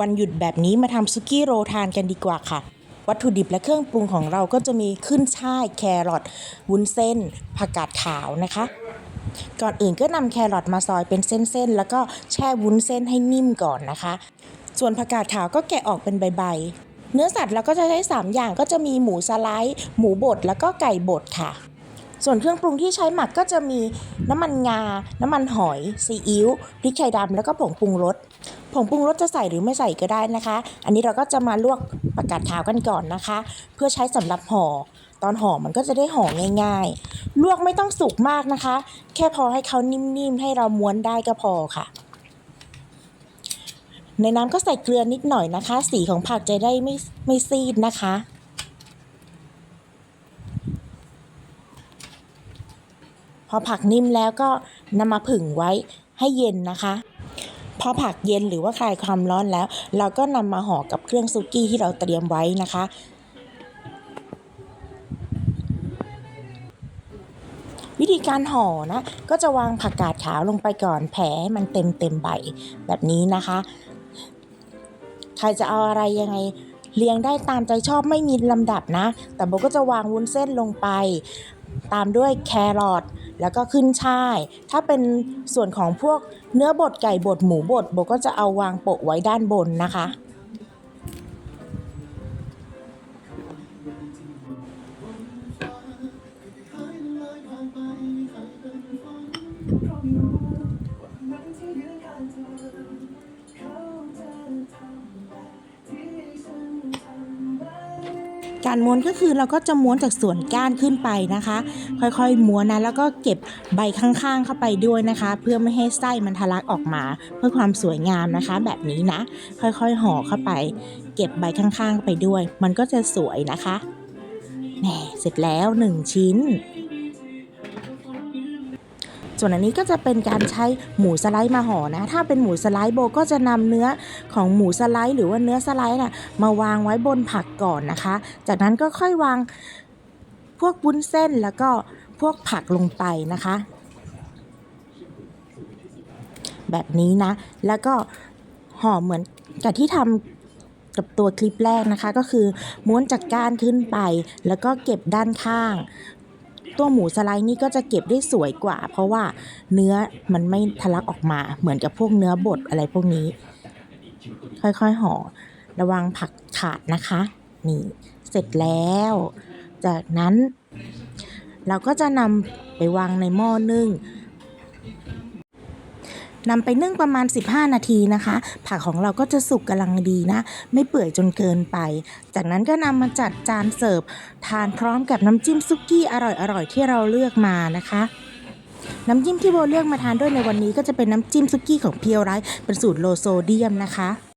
วันหยุดแบบนี้มาทำซุกี้โรทานกันดีกว่าค่ะ วัตถุดิบและเครื่องปรุงของเราก็จะมีขึ้นช่ายแครอทวุ้นเส้น ผักกาดขาวนะคะ ก่อนอื่นก็นำแครอทมาซอยเป็นเส้นๆ แล้วก็แช่วุ้นเส้นให้นิ่มก่อนนะคะ ส่วนผักกาดขาวก็แกะออกเป็นใบๆ เนื้อสัตว์เราก็จะใช้ 3 อย่างก็จะมีหมูสไลด์ หมูบดแล้วก็ไก่บดค่ะ ส่วนเครื่องปรุงที่ใช้หมักก็จะมีน้ำมันงา น้ำมันหอย ซีอิ๊ว พริกไทยดำแล้วก็ผงปรุงรส ผงปรุงรสจะใส่หรือไม่ใส่ก็ได้นะคะ อันนี้เราก็จะมาลวกผักกาดขาวกันก่อนนะคะ เพื่อใช้สำหรับห่อ ตอนห่อมันก็จะได้ห่อง่าย ๆ ลวกไม่ต้องสุกมากนะคะ แค่พอให้เขานิ่มๆ ให้เราม้วนได้ก็พอค่ะ ในน้ำก็ใส่เกลือนิดหน่อยนะคะ สีของผักจะได้ไม่ไม่ซีดนะคะ อผักนิ่มแล้วก็นำมาผึ่งไว้ให้เย็นนะคะ พอผักเย็นหรือว่าคลายความร้อนแล้ว เราก็นำมาห่อกับเครื่องซุกี้ที่เราเตรียมไว้นะคะวิธีการห่อนะ ก็จะวางผักกาดขาวลงไปก่อนแผ่ให้มันเต็มเต็มใบแบบนี้นะคะ ใครจะเอาอะไรยังไงเรียงได้ตามใจชอบไม่มีลำดับนะ แต่โบก็จะวางวุ้นเส้นลงไป ตามด้วยแครอท แล้วก็ขึ้นช่าย ถ้าเป็นส่วนของพวกเนื้อบดไก่บดหมูบดโบก็จะเอาวางโปะไว้ด้านบนนะคะ การม้วนก็คือเราก็จะม้วนจากส่วนก้านขึ้นไปนะคะ ค่อยๆม้วนนะแล้วก็เก็บใบข้างๆเข้าไปด้วยนะคะ เพื่อไม่ให้ไส้มันทะลักออกมา เพื่อความสวยงามนะคะ แบบนี้นะ ค่อยๆห่อเข้าไป เก็บใบข้างๆไปด้วย มันก็จะสวยนะคะแหมเสร็จแล้วหนึ่งชิ้น ส่วนอันนี้ก็จะเป็นการใช้หมูสไลด์มาห่อนะ ถ้าเป็นหมูสไลด์โบก็จะนำเนื้อของหมูสไลด์ หรือว่าเนื้อสไลด์น่ะมาวางไว้บนผักก่อนนะคะ จากนั้นก็ค่อยวางพวกวุ้นเส้นแล้วก็พวกผักลงไปนะคะ แบบนี้นะ แล้วก็ห่อเหมือนกับที่ทำกับตัวคลิปแรกนะคะ ก็คือม้วนจากก้านขึ้นไป แล้วก็เก็บด้านข้าง ตัวหมูสไลด์นี่ก็จะเก็บได้สวยกว่า เพราะว่าเนื้อมันไม่ทะลักออกมาเหมือนกับพวกเนื้อบดอะไรพวกนี้ ค่อยๆห่อระวังผักขาดนะคะ นี่เสร็จแล้ว จากนั้น เราก็จะนำไปวางในหม้อนึ่ง นำไปนึ่งประมาณ 15 นาทีนะคะ ผักของเราก็จะสุกกำลังดีนะ ไม่เปื่อยจนเกินไป จากนั้นก็นำมาจัดจานเสิร์ฟ ทานพร้อมกับน้ำจิ้มซุกี้อร่อยๆที่เราเลือกมานะคะน้ำจิ้มที่โบเลือกมาทานด้วยในวันนี้ก็จะเป็นน้ำจิ้มซุกี้ของเพียวไรเป็นสูตรโลโซเดียมนะคะ